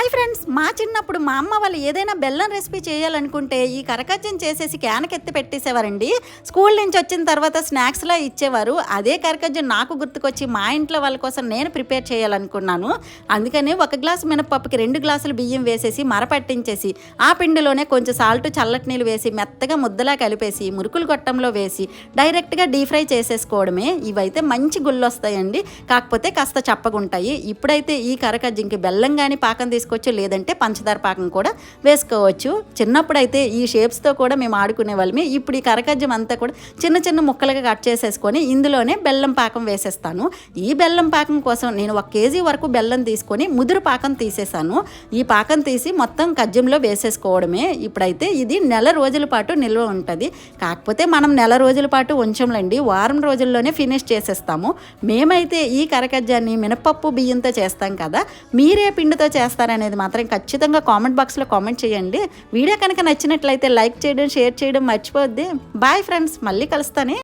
Hi friends మా చిన్నప్పుడు మా అమ్మ వాళ్ళు ఏదైనా బెల్లం రెసిపీ చేయాలనుకుంటే ఈ కరకజ్జం చేసేసి క్యానకెత్తి పెట్టేసేవారండి. స్కూల్ నుంచి వచ్చిన తర్వాత స్నాక్స్లా ఇచ్చేవారు. అదే కరకజ్జం నాకు గుర్తుకొచ్చి మా ఇంట్లో వాళ్ళ కోసం నేను ప్రిపేర్ చేయాలనుకున్నాను. అందుకని ఒక గ్లాస్ మినపప్పుకి రెండు గ్లాసులు బియ్యం వేసేసి మరపట్టించేసి ఆ పిండిలోనే కొంచెం సాల్ట్ చల్లటి నీళ్ళు వేసి మెత్తగా ముద్దలా కలిపేసి మురుకులు గొట్టంలో వేసి డైరెక్ట్గా డీప్ ఫ్రై చేసేసుకోవడమే. ఇవైతే మంచి గుళ్ళు వస్తాయండి కాకపోతే కాస్త చప్పగుంటాయి. ఇప్పుడైతే ఈ కరకజ్జంకి బెల్లం కానీ పాకం తీసుకోవచ్చు లేదంటే పంచదార పాకం కూడా వేసుకోవచ్చు. చిన్నప్పుడైతే ఈ షేప్స్తో కూడా మేము ఆడుకునే వాళ్ళమే. ఇప్పుడు ఈ కరకజ్జం అంతా కూడా చిన్న చిన్న ముక్కలుగా కట్ చేసేసుకొని ఇందులోనే బెల్లం పాకం వేసేస్తాను. ఈ బెల్లం పాకం కోసం నేను ఒక కేజీ వరకు బెల్లం తీసుకొని ముదురు పాకం తీసేసాను. ఈ పాకం తీసి మొత్తం కజ్జంలో వేసేసుకోవడమే. ఇప్పుడైతే ఇది నెల రోజుల పాటు నిల్వ ఉంటుంది. కాకపోతే మనం నెల రోజుల పాటు ఉంచంలేండి. వారం రోజుల్లోనే ఫినిష్ చేసేస్తాము. మేమైతే ఈ కరకజ్జాన్ని మినపప్పు బియ్యంతో చేస్తాం కదా మీరే పిండితో అనేది మాత్రం ఖచ్చితంగా కామెంట్ బాక్స్లో కామెంట్ చేయండి. వీడియో కనుక నచ్చినట్లయితే లైక్ చేయడం షేర్ చేయడం మర్చిపోద్ది బాయ్ ఫ్రెండ్స్ మళ్ళీ కలుస్తానే.